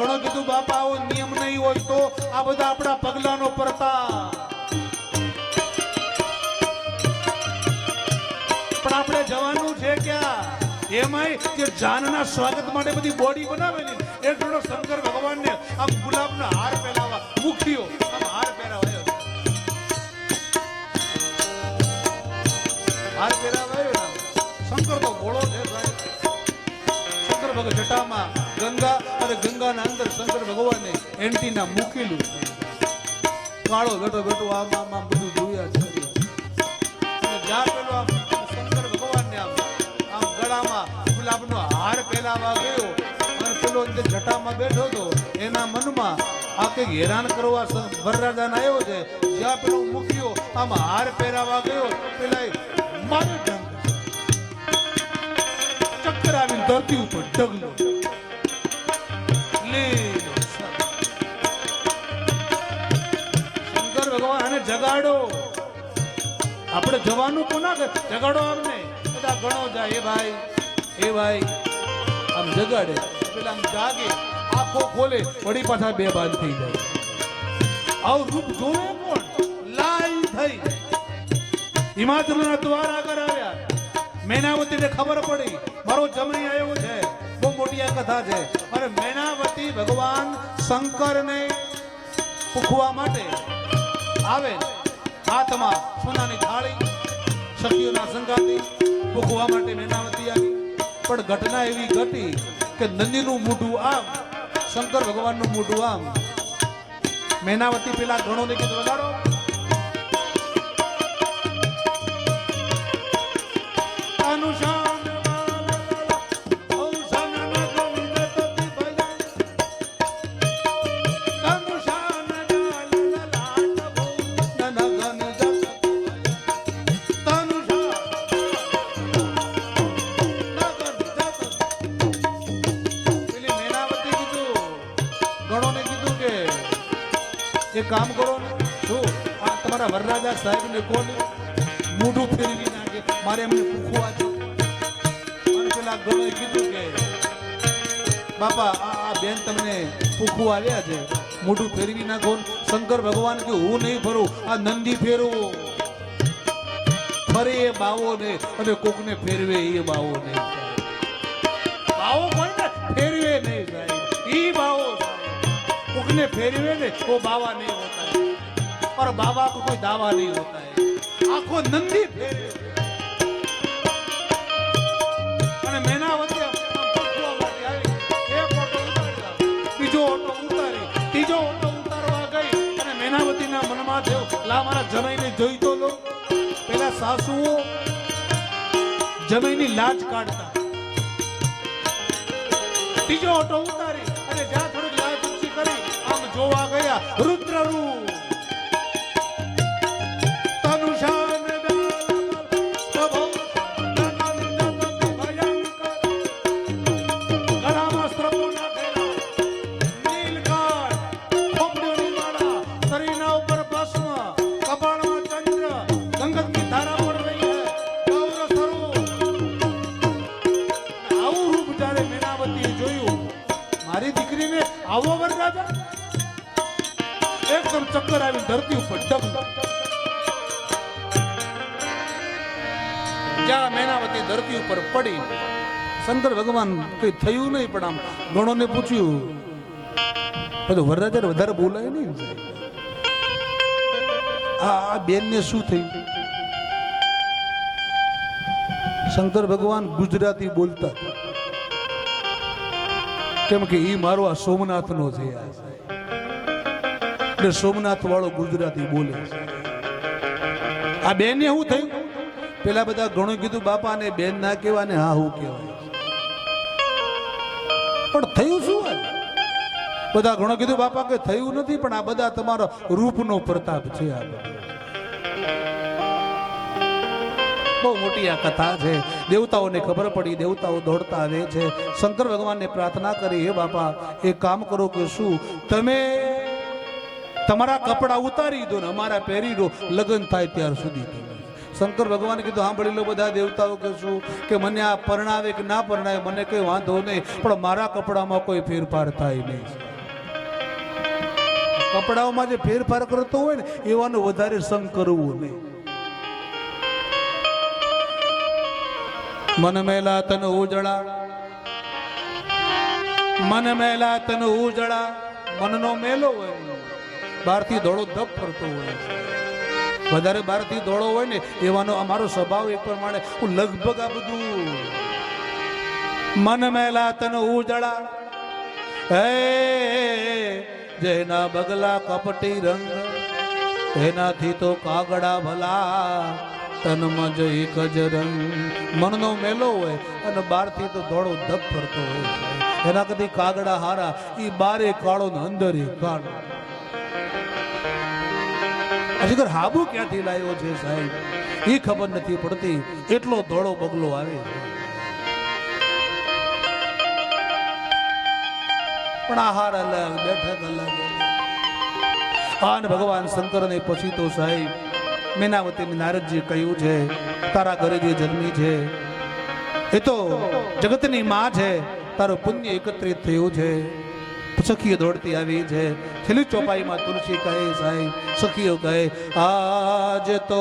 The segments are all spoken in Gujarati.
ઘણો કીધું, બાપા નિયમ નહીં હોય તો આ બધા આપણા પગલાનો પરતા પણ આપણે જવાનું છે ક્યાં? એમાંય જે જાનના સ્વાગત માટે બધી બોડી બનાવેલી એક જોડો શંકર ભગવાનને આમ ગુલાબના હાર પહેરાવા મુખ્યો આમ હાર પહેરાવાયો હાર પહેરાવાયો શંકર તો ભોળો છે, ભાઈ. શંકર ભગવાન જટામાં અને ગંગાના અંદર શંકર ભગવાને એન્ટીના મૂકેલું કાળો બેઠો બેઠો આમ આમ આમ બધું જોયા છે. જ્યાં પેલો શંકર ભગવાનને આમ આમ ગળામાં ગુલાબનો હાર પહેલાવા ગયો અને પેલો જે જટામાં બેઠો હતો, એના મનમાં આ કંઈક હેરાન કરવા વરરાજાને આવ્યો છે. જ્યાં પેલો મૂક્યો આમ હાર પહેરાવા ગયો, પેલા મારે ચક્કર આવીને ધરતી ઉપર ડગલો જગાડો. આપણે જવાનું કોના જગાડો આમને બધા ગણો જાય. એ ભાઈ એ ભાઈ, આમ જગાડે. પેલા જાગે. આંખો ખોલે. વળી પાછા બે બાદ થઈ જાય. આવું રૂપ જોવે કોણ? લાઈ થઈ હિમાચલના દ્વાર આગળ આવ્યા. મેનાવતીને ખબર પડી. મારો જમણી આવ્યો છે. બહુ મોટી આ કથા છે. અને મેનાવતી ભગવાન શંકરને પૂખવા માટે આવે. હાથમાં સોનાની થાળી, સખીઓના સંગાતી પૂખવા માટે મેનાવતી આવી. પણ ઘટના એવી ઘટી કે નંદીનું મોઢું આમ, શંકર ભગવાનનું મોઢું આમ. મેનાવતી પેલા ગણોને કીધું વગાડો એક કામ કરો ને તમારા વરરાજા સાહેબને કોને મોઢું ફેરવી નાખે. મારે એમને પૂછવા પેલા ગળે કીધું કે, બાપા, આ બેન તમને પૂખું આવ્યા છે. મોઢું ફેરવી નાખો શંકર ભગવાન કે, હું નહીં ફરું, આ નંદી ફેરવો. ફરે એ બાવો ને અને કોકને ફેરવે એ બાવો નહીં બાવો કોઈને ફેરવે નહીં સાહેબ. એ બાવો સાહેબ કોકને ફેરવે ને वो बाबा नहीं होता है और बाबा को कोई दावा नहीं होता है આખો નંદી ફેરવે અને મેનાવતી આમ પૂછવા માટે આવી એક ઓટો ઉતારી લાવ. બીજો ઓટો ઉતારી ત્રીજો ઓટો ઉતારવા ગઈ અને મેનાવતીના મનમાં થયો લા મારા જમાઈને જોઈ તો લો પેલા સાસુઓ જમાઈની લાજ કાઢતા ત્રીજો ઓટો જોવા ગયા રુદ્ર રૂપ તનુશાન પ્રભો ગળામાં સ્ત્રપો નાખેલા નીલકંઠ ખોપડીઓની માળા શરીરના ઉપર ભસ્મ, કપાળમાં ચંદ્ર ગંગતની ધારા પડ રહી હૈ ગૌર સ્વરૂપ. આવું રૂપ જ્યારે મેનાવતીએ જોયું, મારી દીકરીને આવો વરરાજા. એકદમ ચક્કર આવી ધરતી ઉપર ડગ જ્યાં મેનાવતી ધરતી ઉપર પડી શંકર ભગવાન કઈ થયું નહીં, પણ આમ ગણોને પૂછ્યું, બધું વરરાજા વધારે બોલાય નહીં? આ આ બેનને શું થયું? શંકર ભગવાન ગુજરાતી બોલતા કેમ કે એ મારો આ સોમનાથ નો છે આ. એટલે સોમનાથ વાળો ગુજરાતી બોલે આ બેન એવું થયું? પેલા બધા ઘણું કીધું બાપા ને બેન ના કેવા ને હા હું કહેવાય. પણ થયું શું? બધા ઘણો કીધું, બાપા કે થયું નથી, પણ આ બધા તમારો રૂપનો પ્રતાપ છે આ. બહુ મોટી આ કથા છે. દેવતાઓને ખબર પડી, દેવતાઓ દોડતા આવે છે. શંકર ભગવાનને પ્રાર્થના કરી, હે બાપા એ કામ કરો કે શું? તમે તમારા કપડા ઉતારી દો ને અમારા પહેરી દો. લગ્ન થાય ત્યાર સુધી શંકર ભગવાન કીધું, સાંભળી લો બધા દેવતાઓ કે શું? કે મને આ પરણાવે કે ના પરણાવે, મને કઈ વાંધો નહીં, પણ મારા કપડામાં કોઈ ફેરફાર થાય નહીં. કપડાઓમાં જે ફેરફાર કરતો હોય ને, એવાનું વધારે સંગ કરવું નહીં. મન મેલા તન ઉજળા. મન મેલા તન ઉજળા. મનનો મેલો હોય બહારથી ધોળો ધપ ફરતો હોય છે. વધારે બહારથી ધોળો હોય ને, એવાનો અમારો સ્વભાવ એક પ્રમાણે હું લગભગ આ બધું મન મેલા તન ઉજળા. હે, જેના બગલા કપટી રંગ, એનાથી તો કાગડા ભલા, તનમાં જ એક જ રંગ. મનનો મેલો હોય અને બહારથી તો ધોળો ધપ ફરતો હોય. એના કદી કાગડા હારા એ બારે કાળો ને અંદર કાળો અજગર હાબુ ક્યાંથી લાવ્યો છે સાહેબ? એ ખબર નથી પડતી. એટલો ધોળો બગલો આવે. પણ આહાર અલગ, બેઠક અલગ. આન ભગવાન શંકરને પછી તો સાહેબ મેનાવતી નારદજી કહ્યું છે, તારા ઘરે જે જન્મી છે, એ તો જગતની માં છે. તારું પુણ્ય એકત્રિત થયું છે. સખીઓ દોડતી આવી છે. છેલ્લી ચોપાઈમાં તુલસી કહે સાહેબ સખીઓ કહે આજ તો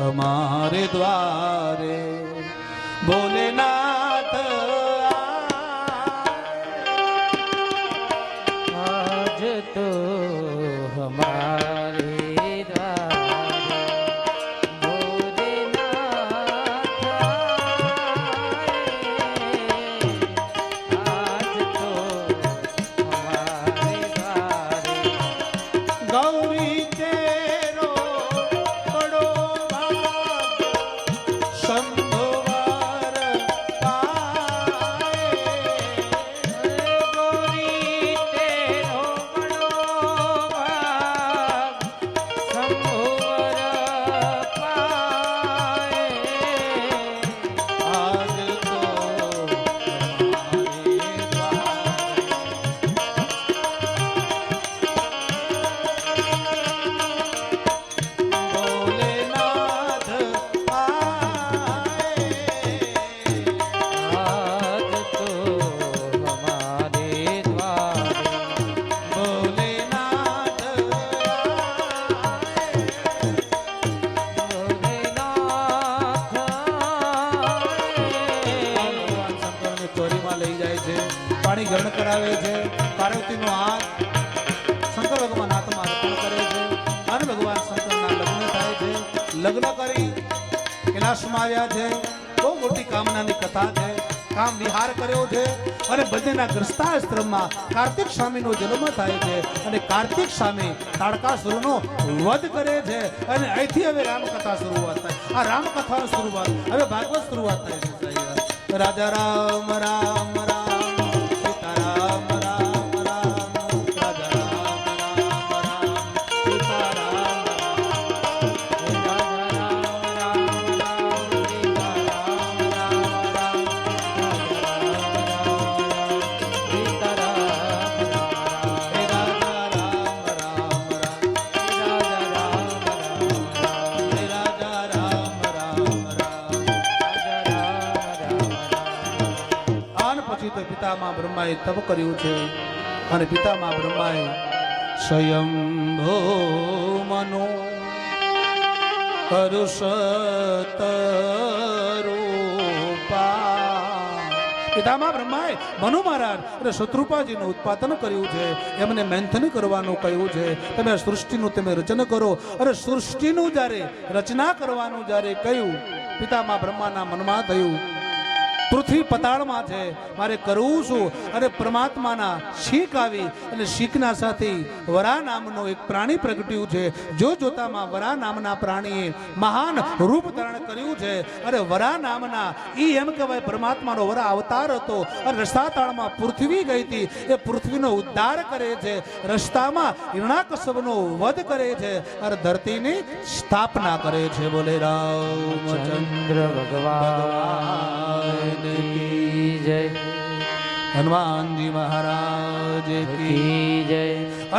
અમારે દ્વારે ભોલેનાથ કૈલાસમાં આવ્યા છે. બહુ મોટી કામનાની કથા છે. કામ વિહાર કર્યો છે અને બંનેના ગ્રસ્તાશ્રમમાં કાર્તિક સ્વામીનો જન્મ થાય છે અને કાર્તિક સ્વામી તાડકાસુરનો વધ કરે છે અને અહીંથી હવે રામકથા શરૂઆત થાય. આ રામકથાની શરૂઆત, હવે ભાગવત શરૂઆત થાય છે. રાજા રામ રામ. બ્રહ્માએ તપ કર્યું છે અને પિતામાં બ્રહ્માએ સ્વયંભો મનો પિતામાં બ્રહ્માએ મનુ મહારાજ અને શત્રુપાજીનું ઉત્પાદન કર્યું છે. એમને મેન્થન કરવાનું કહ્યું છે. તમે સૃષ્ટિનું તમે રચન કરો અને સૃષ્ટિનું જ્યારે રચના કરવાનું જ્યારે કહ્યું, પિતામાં બ્રહ્માના મનમાં થયું. પૃથ્વી પતાળમાં છે. મારે કરવું શું? અને પરમાત્માના શીખ આવી અને શીખના સાથે વરા નામનો એક પ્રાણી પ્રગટ્યું છે. જો જોતામાં વરા નામના પ્રાણીએ મહાન રૂપ ધારણ કર્યું છે અને વરા નામના એ એમ કહેવાય પરમાત્માનો વરા અવતાર હતો. અને રસ્તાતાળમાં પૃથ્વી ગઈ હતી. એ પૃથ્વીનો ઉદ્ધાર કરે છે. રસ્તામાં હિરણાકશ્યપનો વધ કરે છે અને ધરતીની સ્થાપના કરે છે. બોલે રામચંદ્ર ચંદ્ર ભગવાન કી જય હનુમાનજી મહારાજ કી જય